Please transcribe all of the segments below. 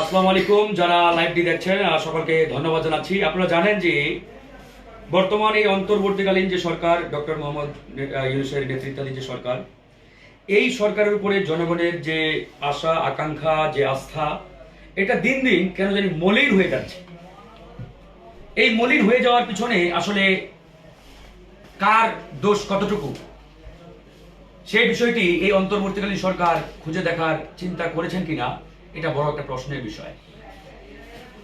আসসালামু আলাইকুম, যারা লাইভটি দেখছেন সকলকে ধন্যবাদ জানাচ্ছি। আপনারা জানেন যে বর্তমান এই অন্তর্বর্তীকালীন যে সরকার, ডক্টর মোহাম্মদ ইউনুসের নেতৃত্বাধীন যে সরকার, এই সরকারের উপরে জনগণের যে আশা, আকাঙ্ক্ষা, যে আস্থা, এটা দিন দিন কেন জানি মলিন হয়ে যাচ্ছে। এই মলিন হয়ে যাওয়ার পিছনে আসলে কার দোষ কতটুকু? সেই বিষয়টি এই অন্তর্বর্তীকালীন সরকার খুঁজে দেখার চিন্তা করেছেন কিনা? এটা বড় একটা প্রশ্নের বিষয়।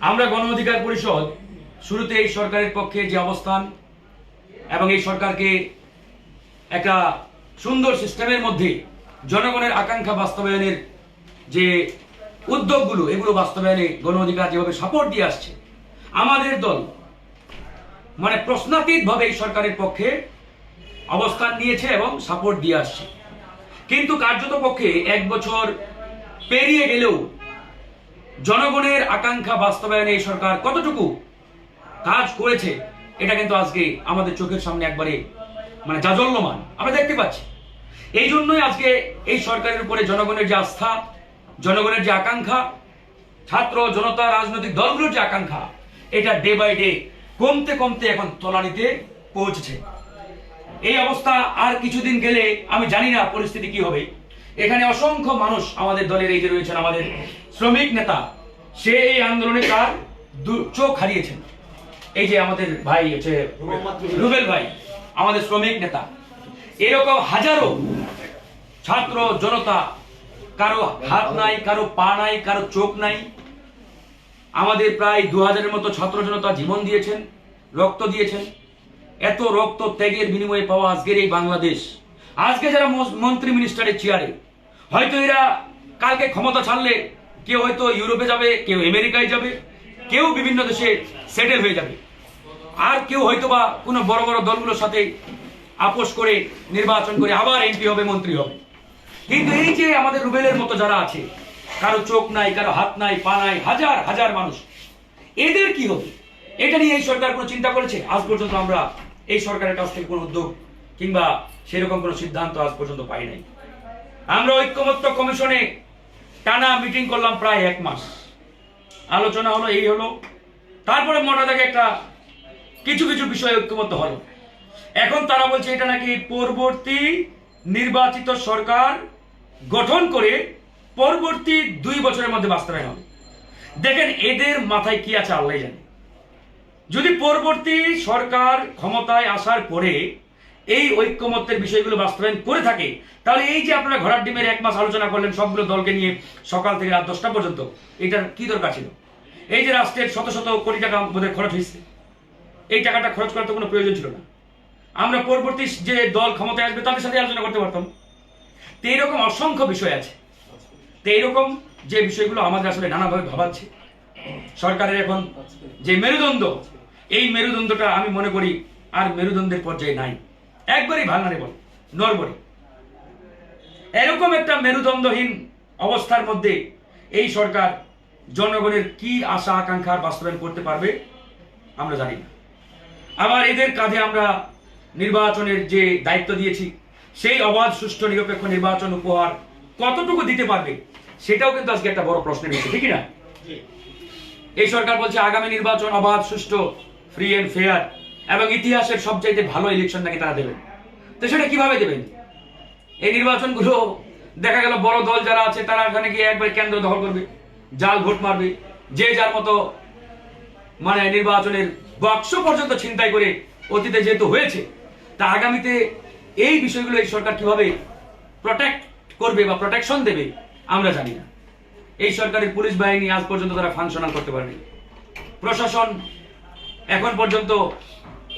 আমরা গণ অধিকার পরিষদ শুরুতে এই সরকারের পক্ষে যে অবস্থান এবং এই সরকারকে একটা সুন্দর সিস্টেমের মধ্যে জনগণের আকাঙ্ক্ষা বাস্তবায়নের যে উদ্যোগগুলো, এগুলো বাস্তবায়নে গণ অধিকার যেভাবে সাপোর্ট দিয়ে আসছে, আমাদের দল মানে প্রশ্নাতীতভাবে এই সরকারের পক্ষে অবস্থান নিয়েছে এবং সাপোর্ট দিয়ে আসছে। কিন্তু কার্যত পক্ষে এক বছর পেরিয়ে গেলেও জনগণের আকাঙ্ক্ষা বাস্তবায়নে এই সরকার কতটুকু কাজ করেছে, এটা কিন্তু আজকে আমাদের চোখের সামনে একবারে মানে জাজল্যমান। আমরা দেখতে পাচ্ছি। এই জন্যই আজকে এই সরকারের উপরে জনগণের যে আস্থা, জনগণের যে আকাঙ্ক্ষা, ছাত্র জনতা রাজনৈতিক দলগুলোর যে আকাঙ্ক্ষা, এটা ডে বাই ডে কমতে কমতে এখন তলানিতে পৌঁছেছে। এই অবস্থা আর কিছুদিন গেলে আমি জানি না পরিস্থিতি কি হবে। এখানে অসংখ্য মানুষ আমাদের দলের এই যে রয়েছেন আমাদের শ্রমিক নেতা সে এই আন্দোলনে তার চোখ হারিয়েছেন। এই যে আমাদের ভাই হচ্ছে রুবেল ভাই, আমাদের শ্রমিক নেতা। এরকম হাজারো ছাত্র জনতা, কারও হাত নাই, কারও পা নাই, কারও চোখ নাই। আমাদের প্রায় দু হাজারের মতো ছাত্র জনতা জীবন দিয়েছেন, রক্ত দিয়েছেন। এত রক্ত ত্যাগের বিনিময়ে পাওয়া আজকের এই বাংলাদেশ। আজকে যারা মন্ত্রী মিনিস্টারের চেয়ারে হয়তো এরা কালকে ক্ষমতা ছাড়লে কেউ হয়তো ইউরোপে যাবে, কেউ আমেরিকায় যাবে, কেউ বিভিন্ন দেশে সেটেল হয়ে যাবে। আর কেউ হয়তো বা কোনো বড় বড় দলগুলোর সাথে আপোষ করে নির্বাচন করে আবার এমপি হবে, মন্ত্রী হবে। কিন্তু এই যে আমাদের রুবেলের মতো যারা আছে, কারও চোখ নাই, কারও হাত নাই, পা নাই, হাজার হাজার মানুষ, এদের কি হবে? এটা নিয়ে এই সরকার কোনো চিন্তা করেছে? আজ পর্যন্ত আমরা এই সরকারের কাছ থেকে কোনো উদ্যোগ কিংবা সেরকম কোনো সিদ্ধান্ত আজ পর্যন্ত পাই নাই। আমরা ঐক্যমত্য কমিশনে টানা মিটিং করলাম প্রায় এক মাস। আলোচনা হলো, এই হলো। তারপরে মোটা থেকে একটা কিছু কিছু বিষয়ে ঐক্যমত্য হলো। এখন তারা বলছে, এটা নাকি পরবর্তী নির্বাচিত সরকার গঠন করে পরবর্তী দুই বছরের মধ্যে বাস্তবায়ন হবে। দেখেন, এদের মাথায় কি আছে আল্লাহ জানে। যদি পরবর্তী সরকার ক্ষমতায় আসার পরে এই ঐক্যমত্যের বিষয়গুলো বাস্তবায়ন করে থাকে, তাহলে এই যে আপনারা ঘোড়ার ডিমের এক মাস আলোচনা করলেন, সবগুলো দলকে নিয়ে সকাল থেকে রাত দশটা পর্যন্ত, এটার কি দরকার ছিল? এই যে রাষ্ট্রের শত শত কোটি টাকা বোধহয় খরচ হয়েছে, এই টাকাটা খরচ করার তো কোনো প্রয়োজন ছিল না। আমরা পরবর্তী যে দল ক্ষমতায় আসবে তাদের সাথে আলোচনা করতে পারতাম। তো এইরকম অসংখ্য বিষয় আছে। তো এইরকম যে বিষয়গুলো আমাদের আসলে নানাভাবে ভাবাচ্ছে। সরকারের এখন যে মেরুদণ্ড, এই মেরুদণ্ডটা আমি মনে করি আর মেরুদণ্ডের পর্যায়ে নাই। একবারই ভাঙারে বল নরবরে এরকম একটা মেরুদণ্ডহীন অবস্থার মধ্যে এই সরকার জনগণের কি আশা আকাঙ্ক্ষার বাস্তবায়ন করতে পারবে আমরা জানি না। আবার এদের কাঁধে আমরা নির্বাচনের যে দায়িত্ব দিয়েছি সেই অবাধ সুষ্ঠু নিরপেক্ষ নির্বাচন উপহার কতটুকু দিতে পারবে সেটাও কিন্তু আজকে একটা বড় প্রশ্নের বিষয় ঠিকই না? এই সরকার বলছে আগামী নির্বাচন অবাধ সুষ্ঠু ফ্রি এন্ড ফেয়ার এবং ইতিহাসের সবচাইতে ভালো ইলেকশন নাকি তারা দেবেন? তো সেটা কীভাবে দেবেন? এই নির্বাচনগুলো দেখা গেল বড় দল যারা আছে, তারা ওখানে গিয়ে একবার কেন্দ্র দখল করবে, জাল ভোট মারবে, যে যার মতো মানে নির্বাচনের বাক্স পর্যন্ত ছিনতাই করে অতীতে যেহেতু হয়েছে, তা আগামীতে এই বিষয়গুলো এই সরকার কীভাবে প্রোটেক্ট করবে বা প্রোটেকশন দেবে, আমরা জানি না। এই সরকারের পুলিশ বাহিনী আজ পর্যন্ত তারা ফাংশনাল করতে পারেনি। প্রশাসন এখন পর্যন্ত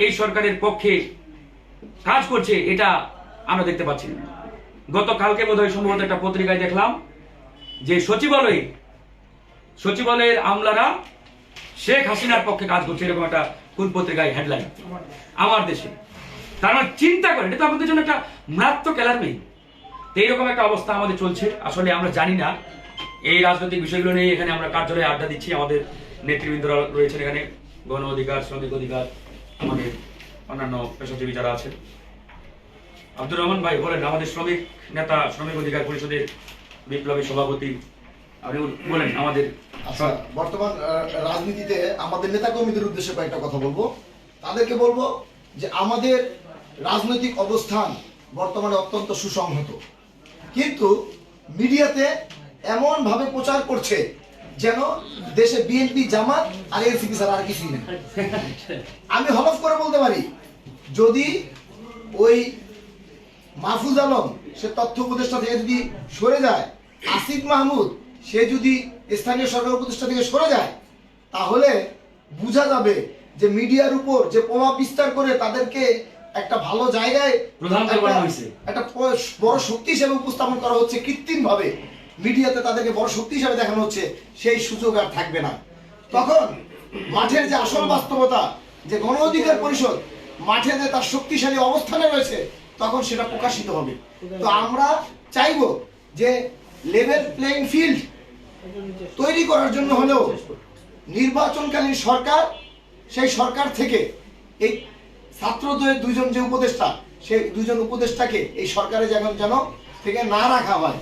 এই সরকারের পক্ষে কাজ করছে, এটা আমরা দেখতে পাচ্ছি। না গতকালকে বোধহয় সম্ভবত একটা পত্রিকায় দেখলাম যে সচিবালয়ে, সচিবালয়ের আমলারা শেখ হাসিনার পক্ষে কাজ করছে, এরকম একটা কোন পত্রিকায় হেডলাইন আমার দেশে। তার মানে চিন্তা করে, এটা তো আমাদের জন্য একটা মারাত্মক অ্যালার্মিং তো এইরকম একটা অবস্থা আমাদের চলছে। আসলে আমরা জানি না, এই রাজনৈতিক বিষয়গুলো নিয়ে এখানে আমরা কার্যালয়ে আড্ডা দিচ্ছি। আমাদের নেতৃবৃন্দরা রয়েছেন এখানে, গণ অধিকার, শ্রমিক অধিকার আমাদের অন্যান্য পেশাজীবী যারা আছেন। আব্দুর রহমান ভাই বলেন, আমাদের শ্রমিক নেতা, শ্রমিক অধিকার পরিষদের বিপ্লবী সভাপতি আপনি বলেন, আমাদের আচ্ছা বর্তমান রাজনীতিতে আমাদের নেতা কর্মীদের উদ্দেশ্যে কয়েকটা কথা বলব। তাদেরকে বলব যে আমাদের রাজনৈতিক অবস্থান বর্তমানে অত্যন্ত সুসংহত। কিন্তু মিডিয়াতে এমন ভাবে প্রচার করছে যেন দেশে বিএনপি জামাত আর এনসিপি ছাড়া আর কিছুই নেই আমি হলফ করে বলতে পারি যদি ওই মাহফুজ আলম সে তথ্য উপদেষ্টা থেকে যদি সরে যায় আসিফ মাহমুদ সে যদি স্থানীয় সরকার উপদেষ্টা থেকে সরে যায় তাহলে বোঝা যাবে যে মিডিয়ার উপর যে প্রভাব বিস্তার করে তাদেরকে একটা ভালো জায়গায়। একটা বড় শক্তি হিসেবে উপস্থাপন করা হচ্ছে কৃত্রিম ভাবে মিডিয়াতে তাদেরকে বড় শক্তি হিসেবে দেখানো হচ্ছে, সেই সুযোগ আর থাকবে না। তখন মাঠের যে আসল বাস্তবতা, যে গণ অধিকার পরিষদ, মাঠে যে তার শক্তিশালী অবস্থানে রয়েছে, তখন সেটা প্রকাশিত হবে। তো আমরা চাইব যে লেভেল প্লেইং ফিল্ড তৈরি করার জন্য হলেও নির্বাচনকালীন সরকার, সেই সরকার থেকে এই ছাত্রদের দুজন যে উপদেষ্টা, সেই দুজন উপদেষ্টাকে এই সরকারে যেন যেন থেকে না রাখা হয়।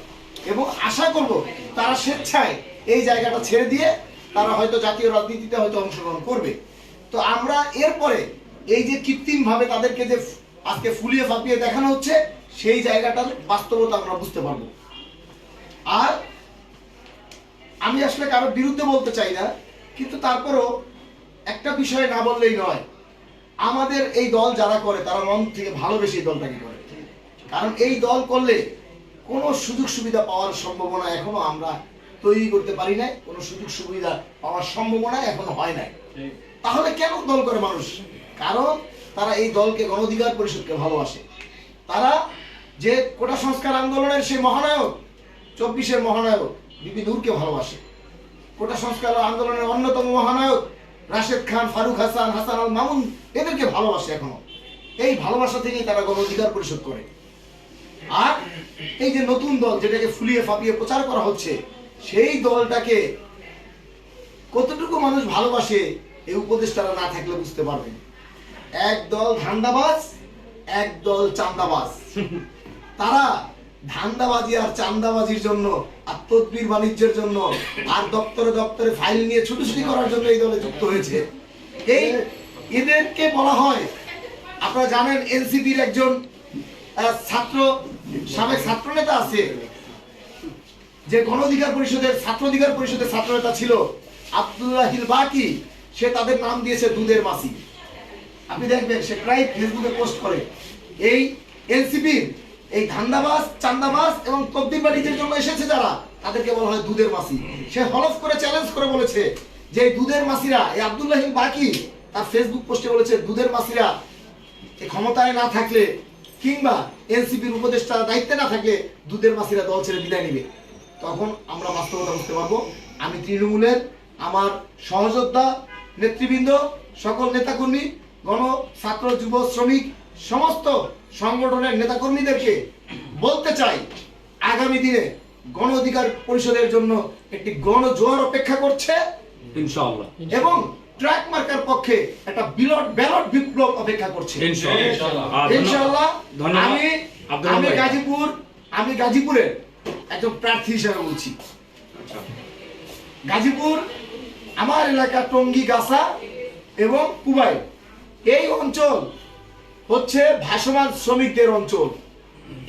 এবং আশা করব তারা স্বেচ্ছায় এই জায়গাটা ছেড়ে দিয়ে তারা হয়তো জাতীয় রাজনীতিতে হয়তো অংশগ্রহণ করবে। তো আমরা এরপরে এই যে কৃত্রিম ভাবে তাদেরকে যে আজকে ফুলিয়ে ফাঁপিয়ে দেখানো হচ্ছে, সেই জায়গাটার বাস্তবতা আমরা বুঝতে পারব। আর আমি আসলে কারোর বিরুদ্ধে বলতে চাই না, কিন্তু তারপরও একটা বিষয়ে না বললেই নয়, আমাদের এই দল যারা করে, তারা মন থেকে ভালোবেসে এই দলটাকে করে। কারণ এই দল করলে কোনো সুযোগ সুবিধা পাওয়ার সম্ভাবনা এখনও আমরা তৈরি করতে পারি নাই কোনো সুযোগ সুবিধা পাওয়ার সম্ভাবনা এখনও হয় নাই। তাহলে কেন দল করে মানুষ? কারণ তারা এই দলকে গণঅধিকার পরিষদকে ভালোবাসে। তারা যে কোটা সংস্কার আন্দোলনের সেই মহানায়ক চব্বিশের মহানায়ক বিপি নূরকে ভালোবাসে। কোটা সংস্কার আন্দোলনের অন্যতম মহানায়ক রাশেদ খান ফারুক হাসান হাসান আল মামুন এদেরকে ভালোবাসে এখনও। এই ভালোবাসা থেকেই তারা গণ অধিকার পরিষদ করে। আর এই যে নতুন দল যেটাকে ফুলিয়ে ফাপিয়ে প্রচার করা হচ্ছে, সেই দলটাকে কতটুকু মানুষ ভালোবাসে, এই উপদেষ্টারা না থাকলে বুঝতে পারবেন এক দল ধান্দাবাজ, এক দল চান্দাবাজ। তারা ধান্দাবাজি আর চান্দাবাজির জন্য আর তদবির বাণিজ্যের জন্য আর দপ্তরে দপ্তরে ফাইল নিয়ে ছুটোছুটি করার জন্য এই দলে যুক্ত হয়েছে। এই এদেরকে বলা হয়, আপনারা জানেন এনসিপির একজন ছাত্র সাবেক ছাত্র নেতা আছে। যে গণ অধিকার পরিষদের ছাত্র অধিকার পরিষদের ছাত্র নেতা ছিল আব্দুল্লাহিল বাকি, সে তাদের নাম দিয়েছে দুধের মাসি। আপনি দেখবেন সে প্রায় ফেসবুকে পোস্ট করে। এই এনসিপির এই ধান্দাবাজ, চান্দাবাজ এবং বাণিজ্যের জন্য এসেছে যারা, তাদেরকে বলা হয় দুধের মাসি। সে হলফ করে চ্যালেঞ্জ করে বলেছে যে এই দুধের মাসিরা, এই আব্দুল্লাহিল বাকি, তার ফেসবুক পোস্টে বলেছে, দুধের মাসিরা ক্ষমতায় না থাকলে কিংবা এনসিপির উপদেষ্টা দায়িত্বে না থাকলে দুধের মাসিরা দল ছেড়ে বিদায় নিবে। তখন আমরা বাস্তবতা বুঝতে পারব। আমি তৃণমূলের আমার সহযোদ্ধা নেতৃবৃন্দ সকল নেতাকর্মী গণ ছাত্র যুব শ্রমিক সমস্ত সংগঠনের নেতাকর্মীদেরকে বলতে চাই আগামী দিনে গণ অধিকার পরিষদের জন্য একটি গণ জোয়ার অপেক্ষা করছে। ইনশাআল্লাহ। এবং ট্র্যাক মার্কার পক্ষে একটা বিলট ব্যালট বিপ্লব অপেক্ষা করছে। ইনশাআল্লাহ ইনশাআল্লাহ। আমি আমি গাজীপুর আমি গাজীপুরের একজন প্রার্থী হিসেবে বলছি। আচ্ছা। গাজীপুর আমার এলাকা টঙ্গী গাছা এবং কুবাই। এই অঞ্চল হচ্ছে ভাসমান শ্রমিকদের অঞ্চল।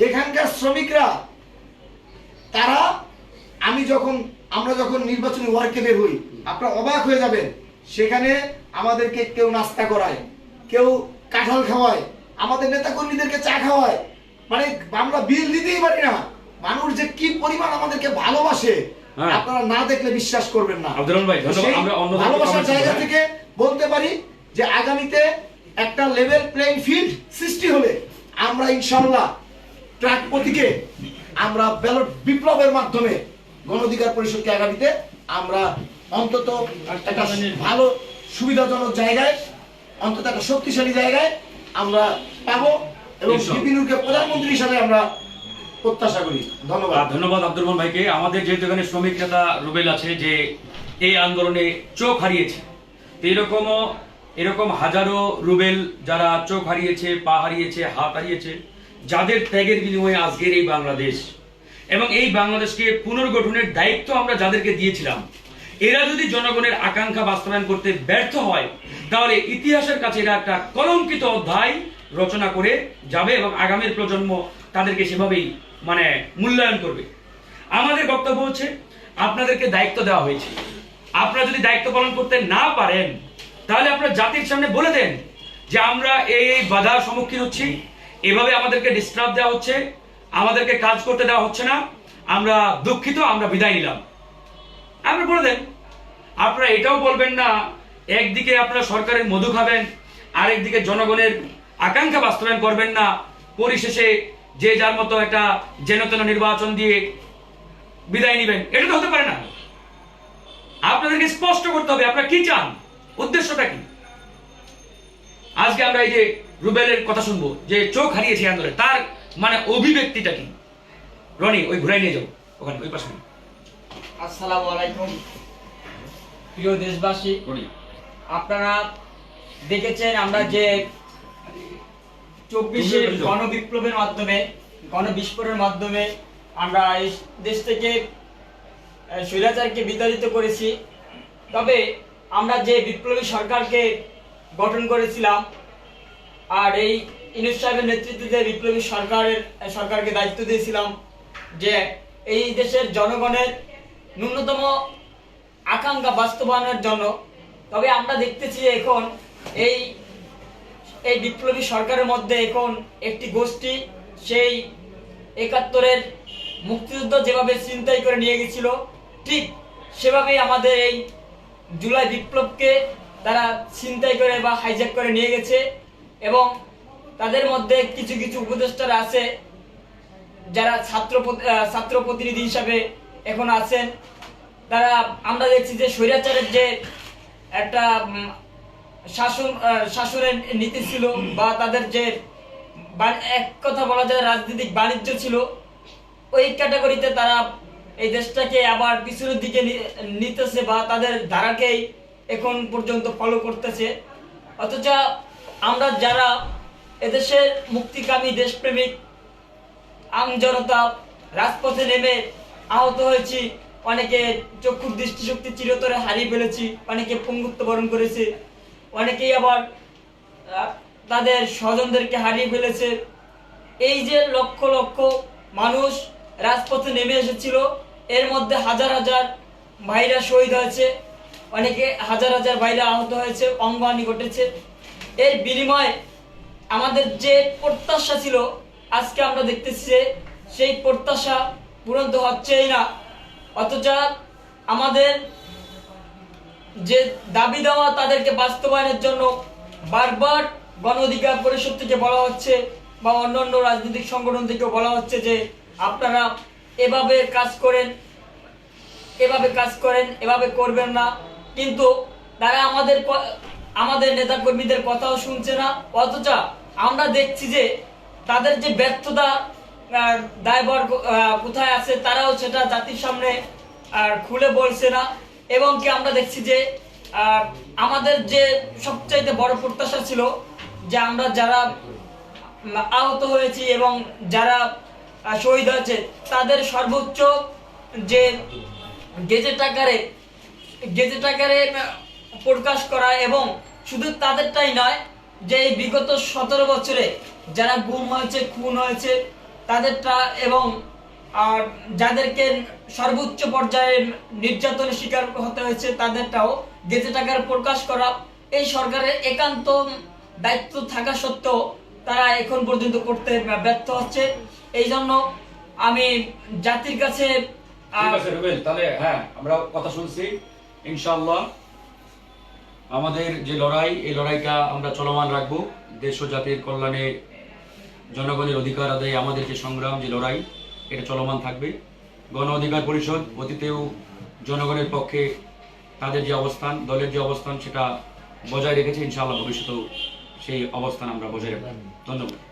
এখানকার শ্রমিকরা তারা আমি যখন আমরা যখন নির্বাচনী ওয়ার্কে বের হই আপনারা অবাক হয়ে যাবেন। সেখানে আমাদেরকে কেউ নাস্তা করায় কেউ কাঁঠাল খাওয়ায় আমাদের নেতা কর্মীদেরকে চা খাওয়ায়। মানে আমরা বিল দিতেই পারি না। মানুষ যে কি পরিমাণ আমাদেরকে ভালোবাসে হ্যাঁ। আপনারা না দেখলে বিশ্বাস করবেন না। আব্দুল ভাই, ভালোবাসার জায়গা থেকে বলতে পারি যে আগামীতে একটা লেভেল প্লেইং ফিল্ড সৃষ্টি হলে আমরা ইনশাল্লাহ ট্রাক প্রতীকে আমরা ব্যালট বিপ্লবের মাধ্যমে গণ অধিকার পরিষদকে আগামীতে আমরা অন্তত একটা ভালো সুবিধাজনক জায়গায় অন্তত একটা শক্তিশালী জায়গায় আমরা পাবো এবং। বিপিনুরকে প্রধানমন্ত্রী হিসাবে আমরা প্রত্যাশা করি। ধন্যবাদ। ধন্যবাদ আব্দুল রহমান ভাইকে। আমাদের যেহেতু এখানে শ্রমিক নেতা রুবেল আছে যে এই আন্দোলনে চোখ হারিয়েছে এরকমও এরকম হাজারো রুবেল যারা চোখ হারিয়েছে পা হারিয়েছে হাত হারিয়েছে যাদের ত্যাগের বিনিময়ে আজকের এই বাংলাদেশ এবং এই বাংলাদেশকে পুনর্গঠনের দায়িত্ব আমরা যাদেরকে দিয়েছিলাম এরা যদি জনগণের আকাঙ্ক্ষা বাস্তবায়ন করতে ব্যর্থ হয়, তাহলে ইতিহাসের কাছে এরা একটা কলঙ্কিত অধ্যায় রচনা করে যাবে এবং আগামীর প্রজন্ম তাদেরকে সেভাবেই মানে মূল্যায়ন করবে। আমাদের বক্তব্য হচ্ছে, আপনাদেরকে দায়িত্ব দেওয়া হয়েছে। আপনারা যদি দায়িত্ব পালন করতে না পারেন, তাহলে আপনারা জাতির সামনে বলে দেন যে আমরা এই বাধার সম্মুখীন হচ্ছি। এভাবে আমাদেরকে ডিস্টার্ব দেওয়া হচ্ছে, আমাদেরকে কাজ করতে দেওয়া হচ্ছে না। আমরা দুঃখিত, আমরা বিদায় নিলাম। আপনি বলে দেন। আপনারা এটাও বলবেন না, একদিকে আপনারা সরকারের মধু খাবেন, আরেকদিকে জনগণের আকাঙ্ক্ষা বাস্তবায়ন করবেন না, পরিশেষে যে যার মতো একটা যেনতেন নির্বাচন দিয়ে বিদায় নেবেন। এটা তো হতে পারে না। আপনাদেরকে স্পষ্ট করতে হবে, আপনারা কি চান? উদ্দেশ্যটা কি? আজকে আমরা এই যে রুবেলের কথা শুনব, যে চোখ হারিয়েছে আন্দোলনে, তার মানে অভিব্যক্তিটা কি? রনি, ওই ঘুরাই নিয়ে যাও, ওখানে, ওই পাশে। আসসালামু আলাইকুম। প্রিয় দেশবাসী রনি আপনারা দেখেছেন আমরা যে চব্বিশের গণবিপ্লবের মাধ্যমে গণবিস্ফোরণের মাধ্যমে আমরা এই দেশ থেকে স্বৈরাচারকে বিতাড়িত করেছি। তবে আমরা যে বিপ্লবী সরকারকে গঠন করেছিলাম আর এই ইনুস সাহেবের নেতৃত্বে বিপ্লবী সরকারের সরকারকে দায়িত্ব দিয়েছিলাম যে এই দেশের জনগণের ন্যূনতম আকাঙ্ক্ষা বাস্তবায়নের জন্য। তবে আমরা দেখতেছি এখন এই এই বিপ্লবী সরকারের মধ্যে এখন একটি গোষ্ঠী, সেই একাত্তরের মুক্তিযুদ্ধ যেভাবে চিন্তাই করে নিয়ে গেছিল, ঠিক সেভাবেই আমাদের এই জুলাই বিপ্লবকে তারা চিন্তাই করে বা হাইজ্যাক করে নিয়ে গেছে এবং তাদের মধ্যে কিছু কিছু উপদেষ্টারা আছে, যারা ছাত্র ছাত্র প্রতিনিধি হিসাবে এখন আছেন। তারা, আমরা দেখছি যে স্বৈরাচারের যে একটা শাসন শাসনের নীতি ছিল বা তাদের যে এক কথা বলা যায় রাজনৈতিক বাণিজ্য ছিল, ওই ক্যাটাগরিতে তারা এই দেশটাকে আবার পিছনের দিকে নিতেছে বা তাদের ধারাকেই এখন পর্যন্ত ফলো করতেছে। অথচ আমরা যারা এদেশের মুক্তিকামী দেশপ্রেমিক, আম জনতা রাজপথে নেমে আহত হয়েছি, অনেকে চক্ষুর দৃষ্টিশক্তি চিরতরে হারিয়ে ফেলেছি, অনেকে পঙ্গুত্ব বরণ করেছে, অনেকেই আবার তাদের স্বজনদেরকে হারিয়ে ফেলেছে। এই যে লক্ষ লক্ষ মানুষ রাজপথে নেমে এসেছিল, এর মধ্যে হাজার হাজার ভাইরা শহীদ হয়েছে, অনেকে হাজার হাজার ভাইরা আহত হয়েছে, অঙ্গহানি ঘটেছে। এর বিনিময়ে আমাদের যে প্রত্যাশা ছিল, আজকে আমরা দেখতেছি যে সেই প্রত্যাশা পূরণ তো হচ্ছেই না। অথচ আমাদের যে দাবি দেওয়া তাদেরকে বাস্তবায়নের জন্য বারবার গণ অধিকার পরিষদ থেকে বলা হচ্ছে বা অন্যান্য রাজনৈতিক সংগঠন থেকে বলা হচ্ছে যে আপনারা এভাবে কাজ করেন, এভাবে কাজ করেন, এভাবে করবেন না। কিন্তু তারা আমাদের আমাদের নেতা কর্মীদের কথাও শুনছে না। অথচ আমরা দেখছি যে তাদের যে ব্যর্থতা আহ, কোথায় আছে তারাও সেটা জাতির সামনে আর খুলে বলছে না। এবং কি আমরা দেখছি যে আমাদের যে সবচাইতে বড় প্রত্যাশা ছিল যে আমরা যারা আহত হয়েছি এবং যারা শহীদ হয়েছে তাদের সর্বোচ্চ যে গেজেট আকারে গেজেট আকারে প্রকাশ করা এবং শুধু তাদেরটাই নয় যে বিগত সতেরো বছরে যারা গুম হয়েছে খুন হয়েছে তাদেরটা এবং যাদেরকে সর্বোচ্চ পর্যায়ে নির্যাতনের শিকার হতে হয়েছে, তাদেরটাও গেজেট আকারে প্রকাশ করা। এই সরকারের একান্ত দায়িত্ব থাকা সত্ত্বেও তারা এখন পর্যন্ত করতে ব্যর্থ হচ্ছে। এই জন্য আমি জাতির কাছে তাহলে হ্যাঁ আমরা কথা শুনছি। ইনশাআল্লাহ আমাদের যে লড়াই, এই লড়াইটা আমরা চলমান রাখব। দেশ ও জাতির কল্যাণে জনগণের অধিকার আদায় আমাদের যে সংগ্রাম, যে লড়াই, এটা চলমান থাকবে। গণ অধিকার পরিষদ অতীতেও জনগণের পক্ষে তাদের যে অবস্থান, দলের যে অবস্থান, সেটা বজায় রেখেছে। ইনশাআল্লাহ ভবিষ্যতেও সেই অবস্থান আমরা বজায় রাখব। ধন্যবাদ।